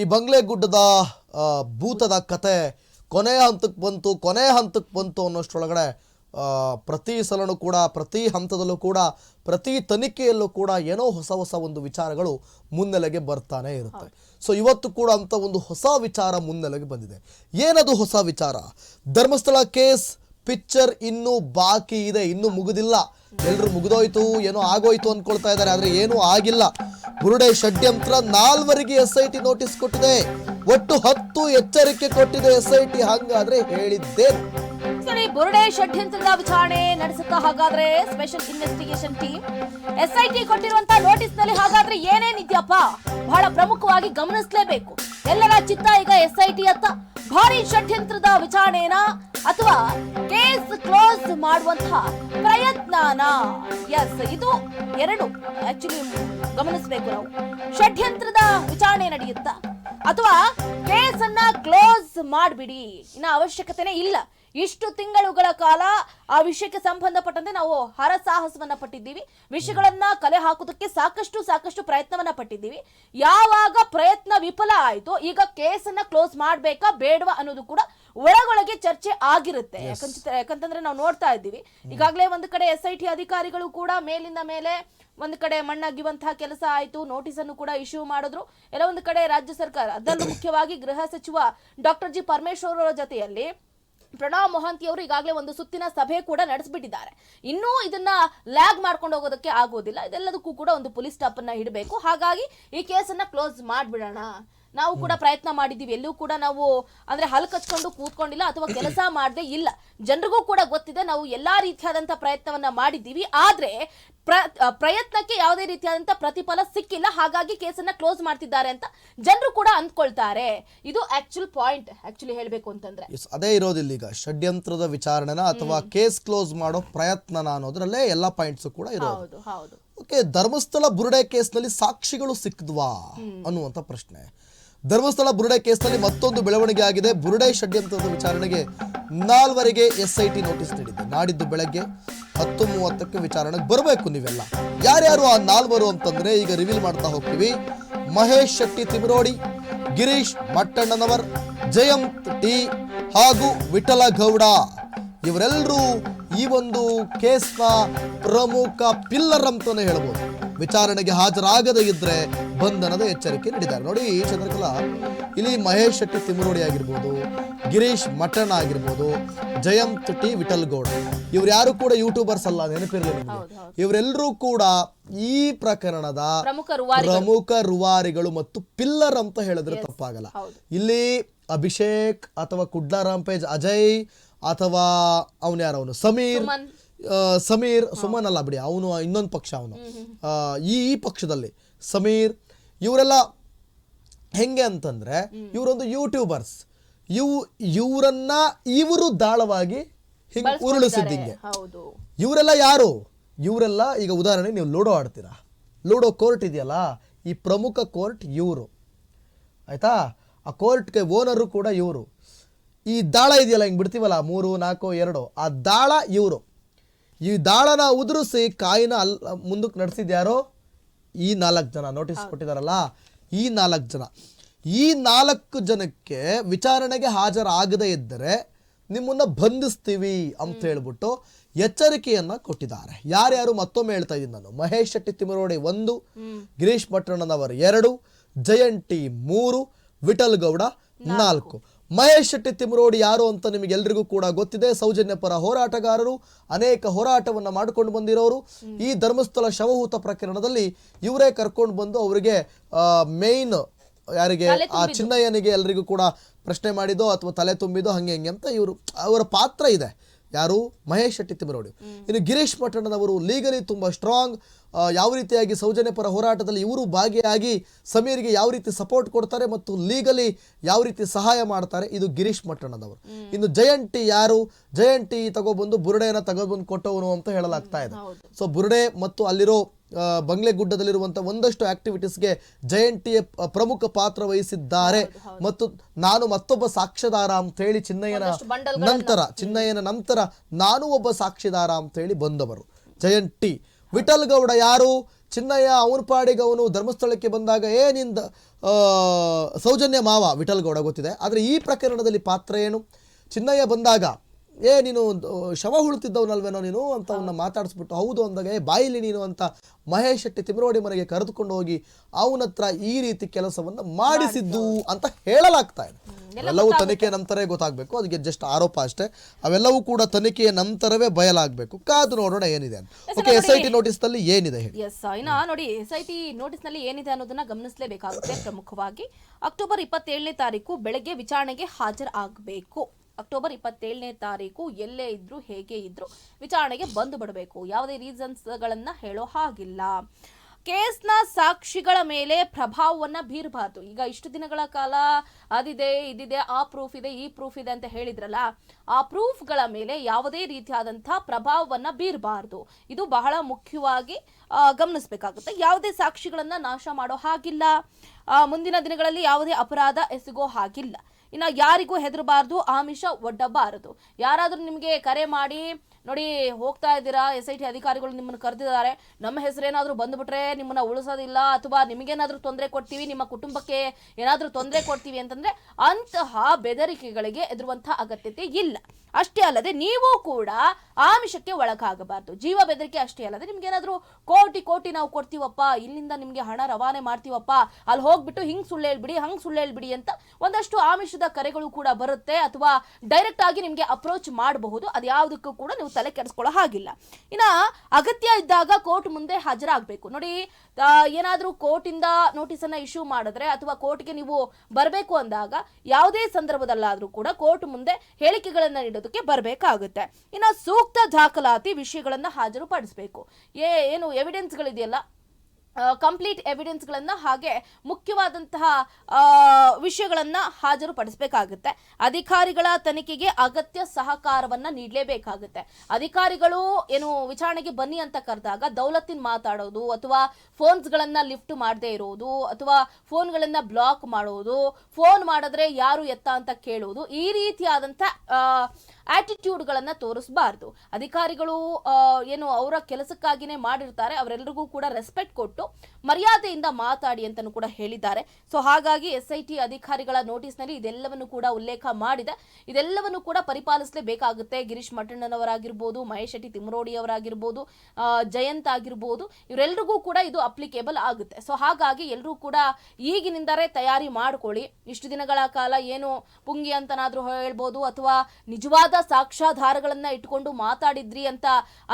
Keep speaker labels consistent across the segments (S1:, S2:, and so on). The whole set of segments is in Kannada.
S1: ಈ ಬಂಗ್ಲೆ ಗುಡ್ಡದ ಭೂತದ ಕತೆ ಕೊನೆಯ ಹಂತಕ್ಕೆ ಬಂತು ಕೊನೆಯ ಹಂತಕ್ಕೆ ಬಂತು ಅನ್ನೋಷ್ಟರೊಳಗಡೆ ಪ್ರತಿ ಸಲನೂ ಕೂಡ, ಪ್ರತಿ ಹಂತದಲ್ಲೂ ಕೂಡ, ಪ್ರತಿ ತನಿಖೆಯಲ್ಲೂ ಕೂಡ ಏನೋ ಹೊಸ ಹೊಸ ಒಂದು ವಿಚಾರಗಳು ಮುನ್ನೆಲೆಗೆ ಬರ್ತಾನೆ ಇರುತ್ತೆ. ಸೊ ಇವತ್ತು ಕೂಡ ಅಂತ ಒಂದು ಹೊಸ ವಿಚಾರ ಮುನ್ನೆಲೆಗೆ ಬಂದಿದೆ. ಏನದು ಹೊಸ ವಿಚಾರ? ಧರ್ಮಸ್ಥಳ ಕೇಸ್, ಪಿಕ್ಚರ್ ಇನ್ನೂ ಬಾಕಿ ಇದೆ, ಇನ್ನೂ ಮುಗಿದಿಲ್ಲ. ಎಲ್ಲರೂ ಮುಗಿದೋಯ್ತು, ಏನೋ ಆಗೋಯ್ತು ಅನ್ಕೊಳ್ತಾ ಇದ್ದಾರೆ, ಆದರೆ ಏನೂ ಆಗಿಲ್ಲ. ಬುರುಡೆ ಷಡ್ಯಂತ್ರ ನಾಲ್ವರಿಗೆ ಎಸ್ ಐ ಟಿ ನೋಟಿಸ್ ಕೊಟ್ಟಿದೆ. ಒಟ್ಟು ಹತ್ತು ಎಚ್ಚರಿಕೆ ಕೊಟ್ಟಿದೆ ಎಸ್ ಐ ಟಿ ಹಂಗಾದ್ರೆ ಹೇಳಿದ್ದೇನು.
S2: ಸರಿ, ಬುರುಡೆ ಷಡ್ಯಂತ್ರದ ವಿಚಾರಣೆ ನಡೆಸುತ್ತಾ ಹಾಗಾದ್ರೆ ಸ್ಪೆಷಲ್ ಇನ್ವೆಸ್ಟಿಗೇಷನ್ ಟೀಮ್ ಎಸ್ಐಟಿ ಕೊಟ್ಟಿರುವಂತ ನೋಟಿಸ್ನಲ್ಲಿ ಹಾಗಾದ್ರೆ ಏನೇನಿದ್ಯಪ್ಪ ಬಹಳ ಪ್ರಮುಖವಾಗಿ ಗಮನಿಸಲೇಬೇಕು. ಎಲ್ಲರ ಚಿತ್ತ ಈಗ ಎಸ್ಐಟಿ ಅತ್ತ. ಭಾರಿ ಷಡ್ಯಂತ್ರದ ವಿಚಾರಣೆನ ಅಥವಾ ಕೇಸ್ ಕ್ಲೋಸ್ ಮಾಡುವಂತಹ ಪ್ರಯತ್ನನ. ಎಸ್ ಇದು ಎರಡು ಆಕ್ಚುಲಿ ಗಮನಿಸಬೇಕು ನಾವು. ಷಡ್ಯಂತ್ರದ ವಿಚಾರಣೆ ನಡೆಯುತ್ತಾ ಅಥವಾ ಅನ್ನ ಕ್ಲೋಸ್ ಮಾಡ್ಬಿಡಿ. ಇನ್ನ ಅವಶ್ಯಕತೆನೇ ಇಲ್ಲ. ಇಷ್ಟು ತಿಂಗಳುಗಳ ಕಾಲ ಆ ವಿಷಯಕ್ಕೆ ಸಂಬಂಧಪಟ್ಟಂತೆ ನಾವು ಹರಸಾಹಸವನ್ನ ಪಟ್ಟಿದ್ದೀವಿ. ವಿಷಯಗಳನ್ನ ಕಲೆ ಹಾಕೋದಕ್ಕೆ ಸಾಕಷ್ಟು ಸಾಕಷ್ಟು ಪ್ರಯತ್ನವನ್ನ ಪಟ್ಟಿದ್ದೀವಿ. ಯಾವಾಗ ಪ್ರಯತ್ನ ವಿಫಲ ಆಯಿತು ಈಗ ಕೇಸನ್ನ ಕ್ಲೋಸ್ ಮಾಡ್ಬೇಕಾ ಬೇಡವಾ ಅನ್ನೋದು ಕೂಡ ಒಳಗೊಳಗೆ ಚರ್ಚೆ ಆಗಿರುತ್ತೆ. ಯಾಕಂತ ಯಾಕಂತಂದ್ರೆ ನಾವು ನೋಡ್ತಾ ಇದ್ದೀವಿ. ಈಗಾಗಲೇ ಒಂದು ಕಡೆ ಎಸ್ ಐ ಟಿ ಅಧಿಕಾರಿಗಳು ಕೂಡ ಮೇಲಿಂದ ಮೇಲೆ ಒಂದು ಕಡೆ ಮಣ್ಣಾಗಿವಂತಹ ಕೆಲಸ ಆಯಿತು. ನೋಟಿಸ್ ಅನ್ನು ಕೂಡ ಇಶ್ಯೂ ಮಾಡಿದ್ರು. ಎಲ್ಲ ಒಂದು ಕಡೆ ರಾಜ್ಯ ಸರ್ಕಾರ ಅದರಲ್ಲೂ ಮುಖ್ಯವಾಗಿ ಗೃಹ ಸಚಿವ ಡಾಕ್ಟರ್ ಜಿ ಪರಮೇಶ್ವರ್ ಅವರ ಜೊತೆಯಲ್ಲಿ ಪ್ರಣವ್ ಮೊಹಂತಿ ಅವರು ಈಗಾಗಲೇ ಒಂದು ಸುತ್ತಿನ ಸಭೆ ಕೂಡ ನಡೆಸಿಬಿಟ್ಟಿದ್ದಾರೆ. ಇನ್ನೂ ಇದನ್ನ ಲ್ಯಾಗ್ ಮಾಡ್ಕೊಂಡು ಹೋಗೋದಕ್ಕೆ ಆಗೋದಿಲ್ಲ ಇದೆಲ್ಲದಕ್ಕೂ ಕೂಡ ಒಂದು ಪೊಲೀಸ್ ಸ್ಟಾಪ್ ಅನ್ನ ಇಡಬೇಕು. ಹಾಗಾಗಿ ಈ ಕೇಸನ್ನ ಕ್ಲೋಸ್ ಮಾಡ್ಬಿಡೋಣ. ನಾವು ಕೂಡ ಪ್ರಯತ್ನ ಮಾಡಿದ್ದೀವಿ ಎಲ್ಲೂ ಕೂಡ ನಾವು ಅಂದ್ರೆ ಹಲ್ ಕಚ್ಕೊಂಡು ಕೂತ್ಕೊಂಡಿಲ್ಲ ಅಥವಾ ಕೆಲಸ ಮಾಡದೆ ಇಲ್ಲ. ಜನರಿಗೂ ಕೂಡ ಗೊತ್ತಿದೆ ನಾವು ಎಲ್ಲಾ ರೀತಿಯಾದಂತ ಪ್ರಯತ್ನವನ್ನ ಮಾಡಿದ್ದೀವಿ ಆದ್ರೆ ಪ್ರ ಪ್ರಯತ್ನಕ್ಕೆ ಯಾವುದೇ ರೀತಿಯಾದಂತ ಪ್ರತಿಫಲ ಸಿಕ್ಕಿಲ್ಲ. ಹಾಗಾಗಿ ಕೇಸನ್ನ ಕ್ಲೋಸ್ ಮಾಡ್ತಿದ್ದಾರೆ ಅಂತ ಜನರು ಕೂಡ ಅಂದ್ಕೊಳ್ತಾರೆ. ಇದು ಆಕ್ಚುಲ್ ಪಾಯಿಂಟ್ ಆಕ್ಚುಲಿ ಹೇಳ್ಬೇಕು ಅಂತಂದ್ರೆ.
S1: ಅದೇ ಇರೋದಿಲ್ಲ ಈಗ. ಷಡ್ಯಂತ್ರದ ವಿಚಾರಣೆನ ಅಥವಾ ಕೇಸ್ ಕ್ಲೋಸ್ ಮಾಡೋ ಪ್ರಯತ್ನನ ಅನ್ನೋದ್ರಲ್ಲೇ ಎಲ್ಲಾ ಪಾಯಿಂಟ್ಸ್ ಕೂಡ ಇರೋದು.
S2: ಹೌದು ಹೌದು.
S1: ಓಕೆ ಧರ್ಮಸ್ಥಳ ಬುರುಡೆ ಕೇಸ್ನಲ್ಲಿ ಸಾಕ್ಷಿಗಳು ಸಿಕ್ಕಿದ್ವಾ ಅನ್ನುವಂತ ಪ್ರಶ್ನೆ. ಧರ್ಮಸ್ಥಳ ಬುರುಡೆ ಕೇಸ್ನಲ್ಲಿ ಮತ್ತೊಂದು ಬೆಳವಣಿಗೆ ಆಗಿದೆ. ಬುರುಡೆ ಷಡ್ಯಂತ್ರದ ವಿಚಾರಣೆಗೆ ನಾಲ್ವರಿಗೆ ಎಸ್ ಐ ಟಿ ನೋಟಿಸ್ ನೀಡಿದೆ. ನಾಡಿದ್ದು ಬೆಳಗ್ಗೆ ಹತ್ತು ಮೂವತ್ತಕ್ಕೆ ವಿಚಾರಣೆಗೆ ಬರಬೇಕು ನೀವೆಲ್ಲ. ಯಾರ್ಯಾರು ಆ ನಾಲ್ವರು ಅಂತಂದ್ರೆ ಈಗ ರಿವೀಲ್ ಮಾಡ್ತಾ ಹೋಗ್ತೀವಿ. ಮಹೇಶ್ ಶೆಟ್ಟಿ ತಿಮರೋಡಿ, ಗಿರೀಶ್ ಮಟ್ಟಣ್ಣನವರ್, ಜಯಂತ್ ಟಿ ಹಾಗೂ ವಿಠಲ ಗೌಡ. ಇವರೆಲ್ಲರೂ ಈ ಒಂದು ಕೇಸ್ನ ಪ್ರಮುಖ ಪಿಲ್ಲರ್ ಅಂತಾನೆ ಹೇಳ್ಬೋದು. ವಿಚಾರಣೆಗೆ ಹಾಜರಾಗದೇ ಇದ್ರೆ ಬಂಧನದ ಎಚ್ಚರಿಕೆ ನೀಡಿದ್ದಾರೆ. ನೋಡಿ ಚಂದ್ರಕಲಾ ಇಲ್ಲಿ ಮಹೇಶ್ ಶೆಟ್ಟಿ ತಿಮ್ಮರೋಡಿ ಆಗಿರ್ಬೋದು ಗಿರೀಶ್ ಮಟನ್ ಆಗಿರ್ಬೋದು ಜಯಂತ್ ಟಿ ವಿಠಲ್ ಗೌಡ ಇವ್ರು ಯಾರು ಕೂಡ ಯೂಟ್ಯೂಬರ್ಸ್ ಅಲ್ಲ ನೆನಪಿರಲಿ ನಿಮಗೆ. ಇವರೆಲ್ಲರೂ ಕೂಡ ಈ ಪ್ರಕರಣದ
S2: ಪ್ರಮುಖ ರುವಾರಿ
S1: ಪ್ರಮುಖ ರುವಾರಿಗಳು ಮತ್ತು ಪಿಲ್ಲರ್ ಅಂತ ಹೇಳಿದ್ರೆ ತಪ್ಪಾಗಲ್ಲ. ಇಲ್ಲಿ ಅಭಿಷೇಕ್ ಅಥವಾ ಕುಡ್ಲಾ ರಾಂಪೇಜ್ ಅಜಯ್ ಅಥವಾ ಅವನು ಯಾರು ಅವನು? ಸಮೀರ್ ಸಮೀರ್ ಸುಮನ್ ಅಲ್ಲ ಬಿಡಿ ಅವನು ಇನ್ನೊಂದು ಪಕ್ಷ ಅವನು. ಈ ಪಕ್ಷದಲ್ಲಿ ಸಮೀರ್ ಇವರೆಲ್ಲ ಹೆಂಗೆ ಅಂತಂದ್ರೆ ಇವರೊಂದು ಯೂಟ್ಯೂಬರ್ಸ್ ಇವ್ ಇವರನ್ನ ಇವರು ದಾಳವಾಗಿ ಹಿಂಗೆ ಉರುಳಿಸಿದ್ದಿಂಗೆ. ಇವರೆಲ್ಲ ಯಾರು? ಇವರೆಲ್ಲ ಈಗ ಉದಾಹರಣೆ ನೀವು ಲೂಡೋ ಆಡ್ತೀರಾ? ಲೂಡೋ ಕೋರ್ಟ್ ಇದೆಯಲ್ಲ ಈ ಪ್ರಮುಖ ಕೋರ್ಟ್ ಇವರು. ಆಯ್ತಾ? ಆ ಕೋರ್ಟ್ಗೆ ಓನರು ಕೂಡ ಇವರು. ಈ ದಾಳ ಇದೆಯಲ್ಲ ಹಿಂಗೆ ಬಿಡ್ತೀವಲ್ಲ ಮೂರು ನಾಲ್ಕು ಎರಡು ಆ ದಾಳ ಇವರು. ಈ ದಾಳನ ಉದುರಿಸಿ ಕಾಯಿನ ಅಲ್ ಮುಂದಕ್ಕೆ ನಡೆಸಿದ್ಯಾರೋ ಈ ನಾಲ್ಕು ಜನ ನೋಟಿಸ್ ಕೊಟ್ಟಿದ್ದಾರಲ್ಲ ಈ ನಾಲ್ಕು ಜನ. ಈ ನಾಲ್ಕು ಜನಕ್ಕೆ ವಿಚಾರಣೆಗೆ ಹಾಜರಾಗದೇ ಇದ್ದರೆ ನಿಮ್ಮನ್ನ ಬಂಧಿಸ್ತೀವಿ ಅಂತ ಹೇಳ್ಬಿಟ್ಟು ಎಚ್ಚರಿಕೆಯನ್ನ ಕೊಟ್ಟಿದ್ದಾರೆ. ಯಾರ್ಯಾರು ಮತ್ತೊಮ್ಮೆ ಹೇಳ್ತಾ ಇದ್ದೀನಿ ನಾನು. ಮಹೇಶ್ ಶೆಟ್ಟಿ ತಿಮರೋಡಿ ಒಂದು ಗಿರೀಶ್ ಭಟ್ರಣ್ಣನವರು ಎರಡು ಜಯಂಟಿ ಮೂರು ವಿಠಲ್ ಗೌಡ ನಾಲ್ಕು. ಮಹೇಶ್ ಶೆಟ್ಟಿ ತಿಮರೋಡಿ ಯಾರು ಅಂತ ನಿಮಗೆಲ್ಲರಿಗೂ ಕೂಡ ಗೊತ್ತಿದೆ. ಸೌಜನ್ಯ ಪರ ಹೋರಾಟಗಾರರು ಅನೇಕ ಹೋರಾಟವನ್ನು ಮಾಡಿಕೊಂಡು ಬಂದಿರೋರು. ಈ ಧರ್ಮಸ್ಥಳ ಶವಹೂತ ಪ್ರಕರಣದಲ್ಲಿ ಇವರೇ ಕರ್ಕೊಂಡು ಬಂದು ಅವರಿಗೆ ಮೇನ್ ಯಾರಿಗೆ ಆ ಚಿನ್ನಯ್ಯನಿಗೆ ಎಲ್ರಿಗೂ ಕೂಡ ಪ್ರಶ್ನೆ ಮಾಡಿದೋ ಅಥವಾ ತಲೆ ತುಂಬಿದೋ ಹಂಗೆ ಹಂಗೆ ಅಂತ ಇವರು ಅವರ ಪಾತ್ರ ಇದೆ. ಯಾರು? ಮಹೇಶ್ ಶೆಟ್ಟಿ ತಿಮ್ಮರೋಡಿ ಇನ್ನು ಗಿರೀಶ್ ಪಟ್ಟಣದವರು ಲೀಗಲಿ ತುಂಬ ಸ್ಟ್ರಾಂಗ್ ಯಾವ ರೀತಿಯಾಗಿ ಸೌಜನ್ಯ ಪರ ಹೋರಾಟದಲ್ಲಿ ಇವರು ಭಾಗಿಯಾಗಿ ಸಮೀರ್ಗೆ ಯಾವ ರೀತಿ ಸಪೋರ್ಟ್ ಕೊಡ್ತಾರೆ ಮತ್ತು ಲೀಗಲಿ ಯಾವ ರೀತಿ ಸಹಾಯ ಮಾಡ್ತಾರೆ ಇದು ಗಿರೀಶ್ ಮಟ್ಟಣ್ಣದವರು ಇನ್ನು ಜಯಂಟಿ ಯಾರು? ಜಯಂಟಿ ತಗೊಬಂದು ಬುರುಡೆಯನ್ನು ತಗೊಬಂದು ಕೊಟ್ಟವನು ಅಂತ ಹೇಳಲಾಗ್ತಾ ಇದೆ. ಸೊ ಬುರುಡೆ ಮತ್ತು ಅಲ್ಲಿರೋ ಬಂಗ್ಲೆ ಗುಡ್ಡದಲ್ಲಿರುವಂಥ ಒಂದಷ್ಟು ಆಕ್ಟಿವಿಟೀಸ್ಗೆ ಜಯಂಟಿಯ ಪ- ಪ್ರಮುಖ ಪಾತ್ರ ವಹಿಸಿದ್ದಾರೆ. ಮತ್ತು ನಾನು ಮತ್ತೊಬ್ಬ ಸಾಕ್ಷ್ಯದಾರ ಅಂತ ಹೇಳಿ ಚಿನ್ನಯ್ಯನ ನಂತರ ಚಿನ್ನಯ್ಯನ ನಂತರ ನಾನು ಒಬ್ಬ ಸಾಕ್ಷಿದಾರ ಅಂತ ಹೇಳಿ ಬಂದವರು. ಜಯಂತಿ. ವಿಠಲ್ ಗೌಡ ಯಾರು? ಚಿನ್ನಯ್ಯ ಅವನ ಪಾಡಿಗೆ ಅವನು ಧರ್ಮಸ್ಥಳಕ್ಕೆ ಬಂದಾಗ ಏನಿಂದ ಸೌಜನ್ಯ ಮಾವ ವಿಠಲ್ ಗೌಡ ಗೊತ್ತಿದೆ. ಆದರೆ ಈ ಪ್ರಕರಣದಲ್ಲಿ ಪಾತ್ರ ಏನು? ಚಿನ್ನಯ್ಯ ಬಂದಾಗ ಏ ನೀನು ಶವ ಹುಳುತ್ತಿದ್ದವನಲ್ವೇನೋ ನೀನು ಅಂತ ಅವನ್ನ ಮಾತಾಡಿಸ್ಬಿಟ್ಟು ಹೌದು ಅಂದಾಗ ಏ ಬಾಯಿಲಿ ನೀನು ಅಂತ ಮಹೇಶ್ ಶೆಟ್ಟಿ ತಿಮರೋಡಿ ಮನೆಗೆ ಕರೆದುಕೊಂಡು ಹೋಗಿ ಅವನ ಹತ್ರ ಈ ರೀತಿ ಕೆಲಸವನ್ನ ಮಾಡಿಸಿದ್ದು ಅಂತ ಹೇಳಲಾಗ್ತಾ ಇದೆ. ಎಲ್ಲವೂ ತನಿಖೆ ನಂತರವೇ ಗೊತ್ತಾಗಬೇಕು. ಅದಕ್ಕೆ ಜಸ್ಟ್ ಆರೋಪ ಅಷ್ಟೇ. ಅವೆಲ್ಲವೂ ಕೂಡ ತನಿಖೆಯ ನಂತರವೇ ಬಯಲಾಗಬೇಕು. ಕಾದು ನೋಡೋಣ ಏನಿದೆ ಅಂತ. ಓಕೆ ಎಸ್ ಐ ಟಿ ನೋಟಿಸ್ನಲ್ಲಿ ಏನಿದೆ ಹೇಳಿ?
S2: ಎಸ್ ಇನ್ನ ನೋಡಿ ಎಸ್ ಐ ಟಿ ನೋಟಿಸ್ನಲ್ಲಿ ಏನಿದೆ ಅನ್ನೋದನ್ನ ಗಮನಿಸಲೇಬೇಕಾಗುತ್ತೆ ಪ್ರಮುಖವಾಗಿ. ಅಕ್ಟೋಬರ್ ಇಪ್ಪತ್ತೇಳನೇ ತಾರೀಕು ಬೆಳಗ್ಗೆ ವಿಚಾರಣೆಗೆ ಹಾಜರಾಗಬೇಕು. ಅಕ್ಟೋಬರ್ ಇಪ್ಪತ್ತೇಳನೇ ತಾರೀಕು ಎಲ್ಲೇ ಇದ್ರು ಹೇಗೆ ಇದ್ರು ವಿಚಾರಣೆಗೆ ಬಂದು ಬಿಡಬೇಕು. ಯಾವುದೇ ರೀಸನ್ಸ್ ಗಳನ್ನ ಹೇಳೋ ಹಾಗಿಲ್ಲ. ಕೇಸ್ನ ಸಾಕ್ಷಿಗಳ ಮೇಲೆ ಪ್ರಭಾವವನ್ನ ಬೀರಬಾರ್ದು. ಈಗ ಇಷ್ಟು ದಿನಗಳ ಕಾಲ ಅದಿದೆ, ಇದಿದೆ, ಆ ಪ್ರೂಫ್ ಇದೆ, ಈ ಪ್ರೂಫ್ ಇದೆ ಅಂತ ಹೇಳಿದ್ರಲ್ಲ, ಆ ಪ್ರೂಫ್ಗಳ ಮೇಲೆ ಯಾವುದೇ ರೀತಿಯಾದಂಥ ಪ್ರಭಾವವನ್ನ ಬೀರಬಾರ್ದು. ಇದು ಬಹಳ ಮುಖ್ಯವಾಗಿ ಗಮನಿಸಬೇಕಾಗುತ್ತೆ. ಯಾವುದೇ ಸಾಕ್ಷಿಗಳನ್ನು ನಾಶ ಮಾಡೋ ಹಾಗಿಲ್ಲ. ಮುಂದಿನ ದಿನಗಳಲ್ಲಿ ಯಾವುದೇ ಅಪರಾಧ ಎಸಗೋ ಹಾಗಿಲ್ಲ. ಇನ್ನು ಯಾರಿಗೂ ಹೆದರಬಾರ್ದು ಆಮಿಷ ಒಡ್ಡಬಾರದು. ಯಾರಾದರೂ ನಿಮಗೆ ಕರೆ ಮಾಡಿ ನೋಡಿ, ಹೋಗ್ತಾ ಇದ್ದೀರಾ? ಎಸ್ ಐ ಟಿ ಅಧಿಕಾರಿಗಳು ನಿಮ್ಮನ್ನು ಕರೆದಿದ್ದಾರೆ. ನಮ್ಮ ಹೆಸರೇನಾದರೂ ಬಂದುಬಿಟ್ರೆ ನಿಮ್ಮನ್ನು ಉಳಿಸೋದಿಲ್ಲ ಅಥವಾ ನಿಮಗೇನಾದರೂ ತೊಂದರೆ ಕೊಡ್ತೀವಿ, ನಿಮ್ಮ ಕುಟುಂಬಕ್ಕೆ ಏನಾದರೂ ತೊಂದರೆ ಕೊಡ್ತೀವಿ ಅಂತಂದರೆ ಅಂತಹ ಬೆದರಿಕೆಗಳಿಗೆ ಎದುರುವಂತಹ ಅಗತ್ಯತೆ ಇಲ್ಲ. ಅಷ್ಟೇ ಅಲ್ಲದೆ ನೀವು ಕೂಡ ಆಮಿಷಕ್ಕೆ ಒಳಗಾಗಬಾರ್ದು. ಜೀವ ಬೆದರಿಕೆ ಅಷ್ಟೇ ಅಲ್ಲದೆ ನಿಮ್ಗೇನಾದರೂ ಕೋಟಿ ಕೋಟಿ ನಾವು ಕೊಡ್ತೀವಪ್ಪ, ಇಲ್ಲಿಂದ ನಿಮಗೆ ಹಣ ರವಾನೆ ಮಾಡ್ತೀವಪ್ಪ, ಅಲ್ಲಿ ಹೋಗ್ಬಿಟ್ಟು ಹಿಂಗ್ ಸುಳ್ಳು ಹೇಳ್ಬಿಡಿ, ಹಂಗ್ ಸುಳ್ಳು ಹೇಳ್ಬಿಡಿ ಅಂತ ಒಂದಷ್ಟು ಆಮಿಷದ ಕರೆಗಳು ಕೂಡ ಬರುತ್ತೆ ಅಥವಾ ಡೈರೆಕ್ಟ್ ಆಗಿ ನಿಮಗೆ ಅಪ್ರೋಚ್ ಮಾಡಬಹುದು. ಅದ್ಯಾವುದಕ್ಕೂ ಕೂಡ ನೀವು ತಲೆ ಕೆಡಿಸ್ಕೊಳ್ಳೋ ಹಾಗಿಲ್ಲ. ಇನ್ನ ಅಗತ್ಯ ಇದ್ದಾಗ ಕೋರ್ಟ್ ಮುಂದೆ ಹಾಜರಾಗಬೇಕು. ನೋಡಿ ಏನಾದರೂ ಕೋರ್ಟಿಂದ ನೋಟಿಸ್ ಅನ್ನ ಇಶ್ಯೂ ಮಾಡಿದ್ರೆ ಅಥವಾ ಕೋರ್ಟ್ಗೆ ನೀವು ಬರಬೇಕು ಅಂದಾಗ ಯಾವುದೇ ಸಂದರ್ಭದಲ್ಲಾದ್ರೂ ಕೂಡ ಕೋರ್ಟ್ ಮುಂದೆ ಹೇಳಿಕೆಗಳನ್ನ ನೀಡೋದಕ್ಕೆ ಬರಬೇಕಾಗುತ್ತೆ. ಇನ್ನು ಸೂಕ್ತ ದಾಖಲಾತಿ ವಿಷಯಗಳನ್ನ ಹಾಜರುಪಡಿಸಬೇಕು. ಏನು ಎವಿಡೆನ್ಸ್ಗಳಿದೆಯಲ್ಲ ಕಂಪ್ಲೀಟ್ ಎವಿಡೆನ್ಸ್ಗಳನ್ನು ಹಾಗೆ ಮುಖ್ಯವಾದಂತಹ ವಿಷಯಗಳನ್ನು ಹಾಜರುಪಡಿಸಬೇಕಾಗುತ್ತೆ. ಅಧಿಕಾರಿಗಳ ತನಿಖೆಗೆ ಅಗತ್ಯ ಸಹಕಾರವನ್ನು ನೀಡಲೇಬೇಕಾಗುತ್ತೆ. ಅಧಿಕಾರಿಗಳು ಏನು ವಿಚಾರಣೆಗೆ ಬನ್ನಿ ಅಂತ ಕರೆದಾಗ ದೌಲತ್ತಿನ ಮಾತಾಡೋದು ಅಥವಾ ಫೋನ್ಸ್ಗಳನ್ನು ಲಿಫ್ಟ್ ಮಾಡದೇ ಇರೋದು ಅಥವಾ ಫೋನ್ಗಳನ್ನು ಬ್ಲಾಕ್ ಮಾಡೋದು, ಫೋನ್ ಮಾಡಿದ್ರೆ ಯಾರು ಎತ್ತ ಅಂತ ಕೇಳೋದು ಈ ರೀತಿಯಾದಂಥ ಆಟಿಟ್ಯೂಡ್ಗಳನ್ನ ತೋರಿಸಬಾರ್ದು. ಅಧಿಕಾರಿಗಳು ಏನು ಅವರ ಕೆಲಸಕ್ಕಾಗಿನೇ ಮಾಡಿರ್ತಾರೆ ಅವರೆಲ್ಲರಿಗೂ ಕೂಡ ರೆಸ್ಪೆಕ್ಟ್ ಕೊಟ್ಟು ಮರ್ಯಾದೆಯಿಂದ ಮಾತಾಡಿ ಅಂತಲೂ ಕೂಡ ಹೇಳಿದ್ದಾರೆ. ಸೊ ಹಾಗಾಗಿ ಎಸ್ ಐ ಟಿ ಅಧಿಕಾರಿಗಳ ನೋಟಿಸ್ನಲ್ಲಿ ಇದೆಲ್ಲವನ್ನು ಕೂಡ ಉಲ್ಲೇಖ ಮಾಡಿದೆ. ಇದೆಲ್ಲವನ್ನು ಕೂಡ ಪರಿಪಾಲಿಸಲೇಬೇಕಾಗುತ್ತೆ. ಗಿರೀಶ್ ಮಠಣ್ಣನವರಾಗಿರ್ಬೋದು, ಮಹೇಶ್ ಶೆಟ್ಟಿ ತಿಮ್ಮರೋಡಿ ಅವರಾಗಿರ್ಬೋದು ಜಯಂತ್ ಆಗಿರ್ಬೋದು ಇವರೆಲ್ಲರಿಗೂ ಕೂಡ ಇದು ಅಪ್ಲಿಕೇಬಲ್ ಆಗುತ್ತೆ. ಸೊ ಹಾಗಾಗಿ ಎಲ್ಲರೂ ಕೂಡ ಈಗಿನಿಂದಲೇ ತಯಾರಿ ಮಾಡ್ಕೊಳ್ಳಿ. ಇಷ್ಟು ದಿನಗಳ ಕಾಲ ಏನು ಪುಂಗಿ ಅಂತನಾದರೂ ಹೇಳ್ಬೋದು ಅಥವಾ ನಿಜವಾದ ಸಾಕ್ಷ್ಯಾಧಾರಗಳನ್ನ ಇಟ್ಕೊಂಡು ಮಾತಾಡಿದ್ರಿ ಅಂತ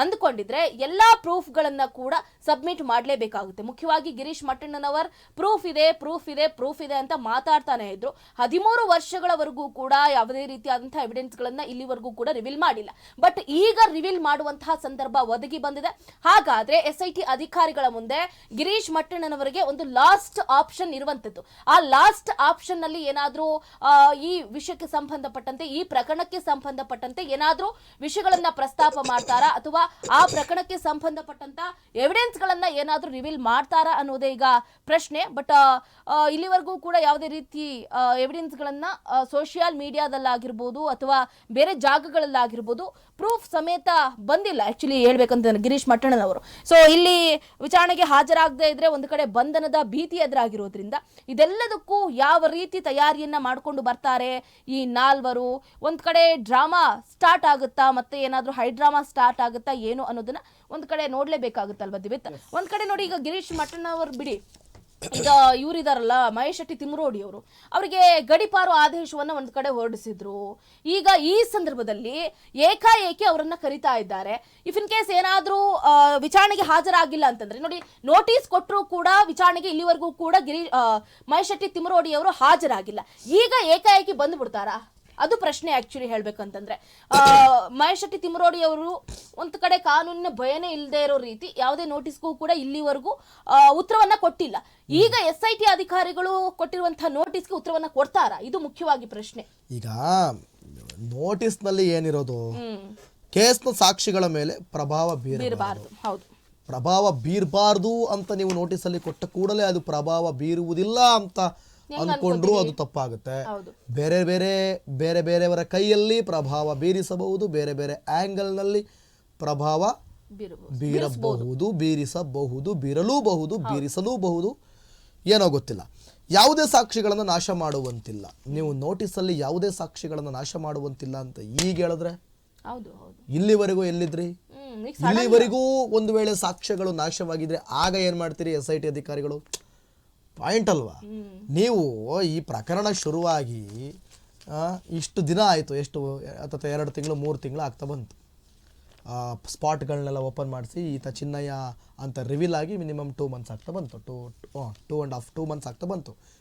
S2: ಅಂದ್ಕೊಂಡಿದ್ರೆ ಎಲ್ಲಾ ಪ್ರೂಫ್ಗಳನ್ನ ಕೂಡ ಸಬ್ಮಿಟ್ ಮಾಡಲೇಬೇಕಾಗುತ್ತೆ. ಮುಖ್ಯವಾಗಿ ಗಿರೀಶ್ ಮಟ್ಟಣ್ಣನವರ್, ಪ್ರೂಫ್ ಇದೆ ಪ್ರೂಫ್ ಇದೆ ಪ್ರೂಫ್ ಇದೆ ಅಂತ ಮಾತಾಡ್ತಾನೆ ಇದ್ರು. ಹದಿಮೂರು ವರ್ಷಗಳವರೆಗೂ ಕೂಡ ಯಾವುದೇ ರೀತಿಯಾದಂತಹ ಎವಿಡೆನ್ಸ್ಗಳನ್ನ ಇಲ್ಲಿವರೆಗೂ ಕೂಡ ರಿವೀಲ್ ಮಾಡಿಲ್ಲ. ಬಟ್ ಈಗ ರಿವೀಲ್ ಮಾಡುವಂತಹ ಸಂದರ್ಭ ಒದಗಿ ಬಂದಿದೆ. ಹಾಗಾದ್ರೆ ಎಸ್ ಐ ಟಿ ಅಧಿಕಾರಿಗಳ ಮುಂದೆ ಗಿರೀಶ್ ಮಟ್ಟಣ್ಣನವರಿಗೆ ಒಂದು ಲಾಸ್ಟ್ ಆಪ್ಷನ್ ಇರುವಂತದ್ದು ಆ ಲಾಸ್ಟ್ ಆಪ್ಷನ್ನಲ್ಲಿ ಏನಾದ್ರೂ ಈ ವಿಷಯಕ್ಕೆ ಸಂಬಂಧಪಟ್ಟಂತೆ, ಈ ಪ್ರಕರಣಕ್ಕೆ ಸಂಬಂಧಪಟ್ಟಂತೆ ಏನಾದರೂ ವಿಷಯಗಳನ್ನ ಪ್ರಸ್ತಾಪ ಮಾಡ್ತಾರಾ? ಅಥವಾ ಆ ಪ್ರಕರಣಕ್ಕೆ ಸಂಬಂಧಪಟ್ಟಂತ ಎವಿಡೆನ್ಸ್ ಗಳನ್ನ ಏನಾದರೂ ರಿವೀಲ್ ಮಾಡ್ತಾರಾ ಅನ್ನೋದೇ ಈಗ ಪ್ರಶ್ನೆ. ಬಟ್ ಇಲ್ಲಿವರೆಗೂ ಕೂಡ ಯಾವುದೇ ರೀತಿ ಎವಿಡೆನ್ಸ್ ಗಳನ್ನ ಸೋಷಿಯಲ್ ಮೀಡಿಯಾದಲ್ಲಾಗಿರ್ಬೋದು ಅಥವಾ ಬೇರೆ ಜಾಗಗಳಲ್ಲಾಗಿರ್ಬೋದು ಪ್ರೂಫ್ ಸಮೇತ ಬಂದಿಲ್ಲ. ಆಕ್ಚುಲಿ ಹೇಳ್ಬೇಕಂತ ಗಿರೀಶ್ ಮಟ್ಟಣ್ಣನವರು. ಸೊ ಇಲ್ಲಿ ವಿಚಾರಣೆಗೆ ಹಾಜರಾಗದೇ ಇದ್ರೆ ಒಂದು ಕಡೆ ಬಂಧನದ ಭೀತಿ ಎದುರಾಗಿರೋದ್ರಿಂದ ಇದೆಲ್ಲದಕ್ಕೂ ಯಾವ ರೀತಿ ತಯಾರಿಯನ್ನ ಮಾಡ್ಕೊಂಡು ಬರ್ತಾರೆ ಈ ನಾಲ್ವರು? ಒಂದು ಕಡೆ ಡ್ರಾಮಾ ಸ್ಟಾರ್ಟ್ ಆಗುತ್ತಾ ಮತ್ತೆ ಏನಾದ್ರೂ ಹೈ ಡ್ರಾಮಾ ಸ್ಟಾರ್ಟ್ ಆಗುತ್ತಾ ಏನು ಅನ್ನೋದನ್ನ ಒಂದ್ ಕಡೆ ನೋಡ್ಲೇಬೇಕಾಗುತ್ತಲ್ವ ದಿವಿತ್? ಒಂದ್ ಕಡೆ ನೋಡಿ ಈಗ ಗಿರೀಶ್ ಮಟ್ಟಣ್ಣವ್ರು ಬಿಡಿ. ಈಗ ಇವರಿದಾರಲ್ಲ ಮಹೇಶ್ ಶೆಟ್ಟಿ ತಿಮ್ರೋಡಿ ಅವರು. ಅವರಿಗೆ ಗಡಿಪಾರು ಆದೇಶವನ್ನ ಒಂದ್ ಕಡೆ ಹೊರಡಿಸಿದ್ರು. ಈಗ ಈ ಸಂದರ್ಭದಲ್ಲಿ ಏಕಾಏಕಿ ಅವರನ್ನ ಕರಿತಾ ಇದ್ದಾರೆ. ಇಫ್ ಇನ್ ಕೇಸ್ ಏನಾದ್ರೂ ವಿಚಾರಣೆಗೆ ಹಾಜರಾಗಿಲ್ಲ ಅಂತಂದ್ರೆ ನೋಡಿ ನೋಟಿಸ್ ಕೊಟ್ಟರು ಕೂಡ ವಿಚಾರಣೆಗೆ ಇಲ್ಲಿವರೆಗೂ ಕೂಡ ಗಿರಿ ಮಹೇಶ್ ಶೆಟ್ಟಿ ತಿಮ್ರೋಡಿ ಅವರು ಹಾಜರಾಗಿಲ್ಲ. ಈಗ ಏಕಾಏಕಿ ಬಂದು ಬಿಡ್ತಾರಾ ಅದು ಪ್ರಶ್ನೆ ಆಕ್ಚುಲಿ ಹೇಳ್ಬೇಕಂತಂದ್ರೆ. ಮಹೇಶಟ್ಟಿ ಮಹೇಶ್ ಶೆಟ್ಟಿ ಅವರು ಒಂದ್ ಕಡೆ ಕಾನೂನಿನ ಭಯನೇ ಇಲ್ಲದೆ ಇರೋ ರೀತಿ ಯಾವುದೇ ನೋಟಿಸ್ಗೂ ಕೂಡ ಇಲ್ಲಿವರೆಗೂ ಉತ್ತರವನ್ನ ಕೊಟ್ಟಿಲ್ಲ. ಈಗ ಎಸ್ ಐ ಟಿ ಅಧಿಕಾರಿಗಳು ಕೊಟ್ಟಿರುವಂತಹ ನೋಟಿಸ್ಗೆ ಉತ್ತರವನ್ನ ಕೊಡ್ತಾರಾ? ಇದು ಮುಖ್ಯವಾಗಿ ಪ್ರಶ್ನೆ.
S1: ಈಗ ನೋಟಿಸ್ನಲ್ಲಿ ಏನಿರೋದು?
S2: ಹ್ಮ್.
S1: ಕೇಸ್ನ ಸಾಕ್ಷಿಗಳ ಮೇಲೆ ಪ್ರಭಾವ
S2: ಬೀರಬಾರದು. ಹೌದು.
S1: ಪ್ರಭಾವ ಬೀರಬಾರ್ದು ಅಂತ ನೀವು ನೋಟಿಸಲ್ಲಿ ಕೊಟ್ಟ ಕೂಡಲೇ ಅದು ಪ್ರಭಾವ ಬೀರುವುದಿಲ್ಲ ಅಂತ ಅನ್ಕೊಂಡ್ರು ಅದು ತಪ್ಪಾಗುತ್ತೆ. ಬೇರೆ ಬೇರೆ ಬೇರೆ ಬೇರೆಯವರ ಕೈಯಲ್ಲಿ ಪ್ರಭಾವ ಬೀರಿಸಬಹುದು ಬೇರೆ ಬೇರೆ ಆ್ಯಂಗಲ್ನಲ್ಲಿ ಪ್ರಭಾವ
S2: ಬೀರಬಹುದು.
S1: ಬೀರಿಸಬಹುದು ಬೀರಲೂಬಹುದು ಬೀರಿಸಲೂಬಹುದು ಏನೋ ಗೊತ್ತಿಲ್ಲ. ಯಾವುದೇ ಸಾಕ್ಷಿಗಳನ್ನು ನಾಶ ಮಾಡುವಂತಿಲ್ಲ. ನೀವು ನೋಟಿಸಲ್ಲಿ ಯಾವುದೇ ಸಾಕ್ಷಿಗಳನ್ನು ನಾಶ ಮಾಡುವಂತಿಲ್ಲ ಅಂತ ಈಗ ಹೇಳಿದ್ರೆ? ಇಲ್ಲಿವರೆಗೂ ಎಲ್ಲಿದ್ರಿ? ಇಲ್ಲಿವರೆಗೂ ಒಂದು ವೇಳೆ ಸಾಕ್ಷ್ಯಗಳು ನಾಶವಾಗಿದ್ರೆ ಆಗ ಏನ್ ಮಾಡ್ತೀರಿ ಎಸ್ ಐ ಟಿ ಅಧಿಕಾರಿಗಳು? ಪಾಯಿಂಟ್ ಅಲ್ವಾ? ನೀವು ಈ ಪ್ರಕರಣ ಶುರುವಾಗಿ ಇಷ್ಟು ದಿನ ಆಯಿತು ಎಷ್ಟು ಅಥವಾ ಎರಡು ತಿಂಗಳು ಮೂರು ತಿಂಗಳು ಆಗ್ತಾ ಬಂತು. ಸ್ಪಾಟ್ಗಳನ್ನೆಲ್ಲ ಓಪನ್ ಮಾಡಿಸಿ ಈತ ಚಿನ್ನಯ್ಯ ಅಂತ ರಿವೀಲ್ ಆಗಿ ಮಿನಿಮಮ್ ಟೂ ಮಂತ್ಸ್ ಆಗ್ತಾ ಬಂತು. Two two and half two months ಆಗ್ತಾ ಬಂತು.